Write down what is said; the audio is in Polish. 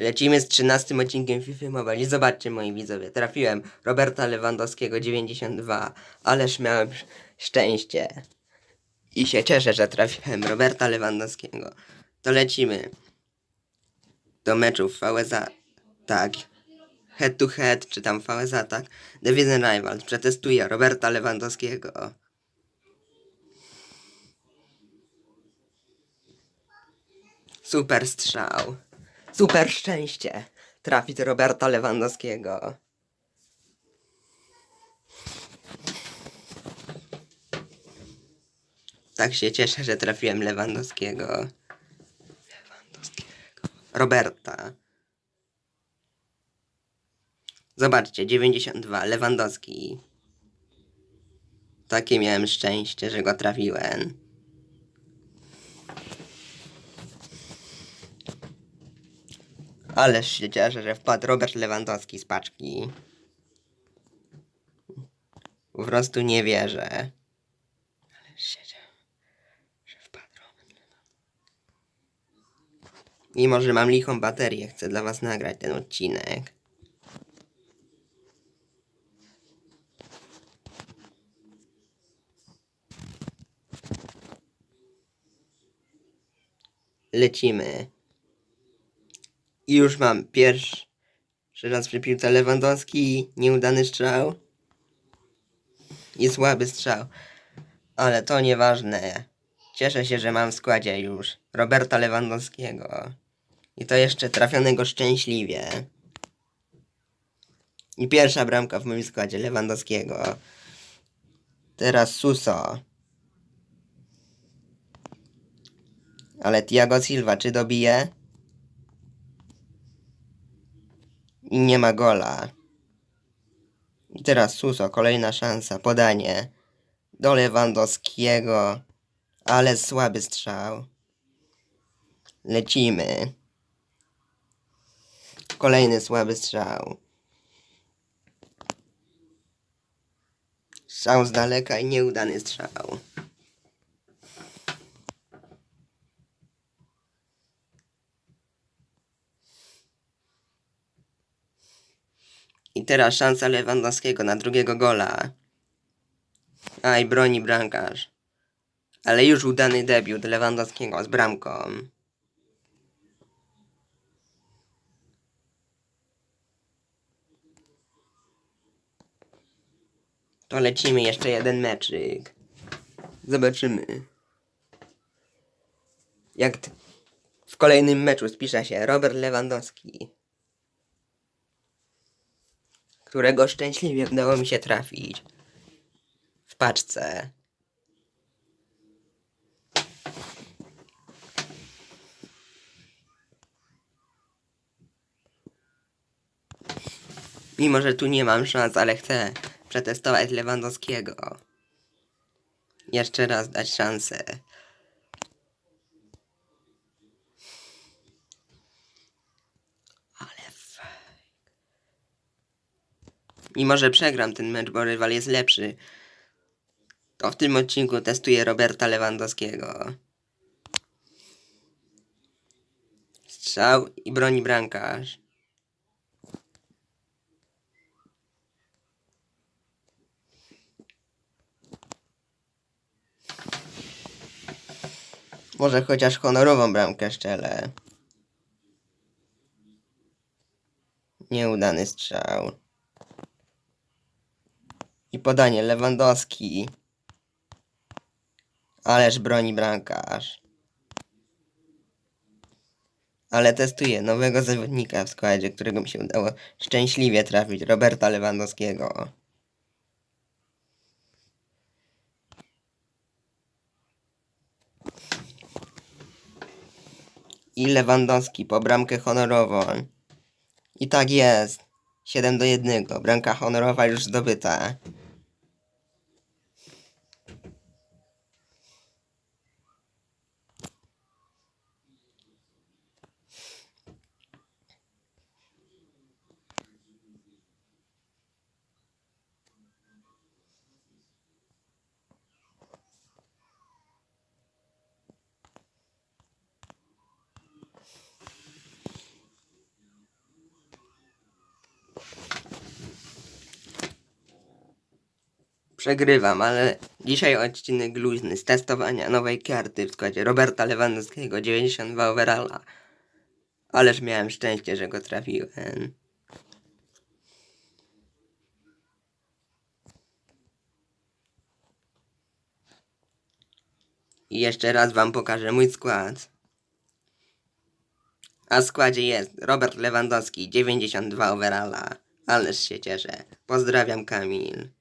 Lecimy z 13 odcinkiem FIFA Mobile zobaczcie moi widzowie, trafiłem Roberta Lewandowskiego 92, ależ miałem sz- szczęście. I się cieszę, że trafiłem Roberta Lewandowskiego. To lecimy do meczów VSA, tak, head to head, czy tam VSA, tak, Division Rivals, przetestuję Roberta Lewandowskiego. Super strzał. Super szczęście. Trafić Roberta Lewandowskiego. Tak się cieszę, że trafiłem Lewandowskiego. Lewandowskiego. Roberta. Zobaczcie, 92, Lewandowski. Takie miałem szczęście, że go trafiłem. Ależ się cieszę, że wpadł Robert Lewandowski z paczki. Po prostu nie wierzę. Ależ się cieszę, że wpadł Robert Lewandowski. Mimo, że mam lichą baterię, chcę dla was nagrać ten odcinek. Lecimy. I już mam pierwszy raz przy piłce Lewandowski, nieudany strzał i słaby strzał. Ale to nieważne. Cieszę się, że mam w składzie już Roberta Lewandowskiego. I to jeszcze trafionego szczęśliwie. I pierwsza bramka w moim składzie Lewandowskiego. Teraz Suso. Ale Thiago Silva czy dobije? I nie ma gola. I teraz Suso, kolejna szansa, podanie do Lewandowskiego, ale słaby strzał. Lecimy. Kolejny słaby strzał. Strzał z daleka i nieudany strzał. I teraz szansa Lewandowskiego na drugiego gola. Aj, broni bramkarz. Ale już udany debiut Lewandowskiego z bramką. To lecimy jeszcze jeden meczyk. Zobaczymy. Jak w kolejnym meczu spisze się Robert Lewandowski którego szczęśliwie udało mi się trafić w paczce. Mimo, że tu nie mam szans, ale chcę przetestować Lewandowskiego. Jeszcze raz dać szansę. Mimo, że przegram ten mecz, bo rywal jest lepszy, to w tym odcinku testuję Roberta Lewandowskiego. Strzał i broni bramkarz. Może chociaż honorową bramkę szczelę. Nieudany strzał. Podanie Lewandowski. Ależ broni bramkarz. Ale testuję nowego zawodnika w składzie, którego mi się udało szczęśliwie trafić. Roberta Lewandowskiego. I Lewandowski po bramkę honorową. I tak jest. 7 do 1. Bramka honorowa już zdobyta. Przegrywam, ale dzisiaj odcinek luźny z testowania nowej karty w składzie Roberta Lewandowskiego 92 overalla. Ależ miałem szczęście, że go trafiłem. I jeszcze raz wam pokażę mój skład. A w składzie jest Robert Lewandowski 92 overalla. Ależ się cieszę. Pozdrawiam Kamil.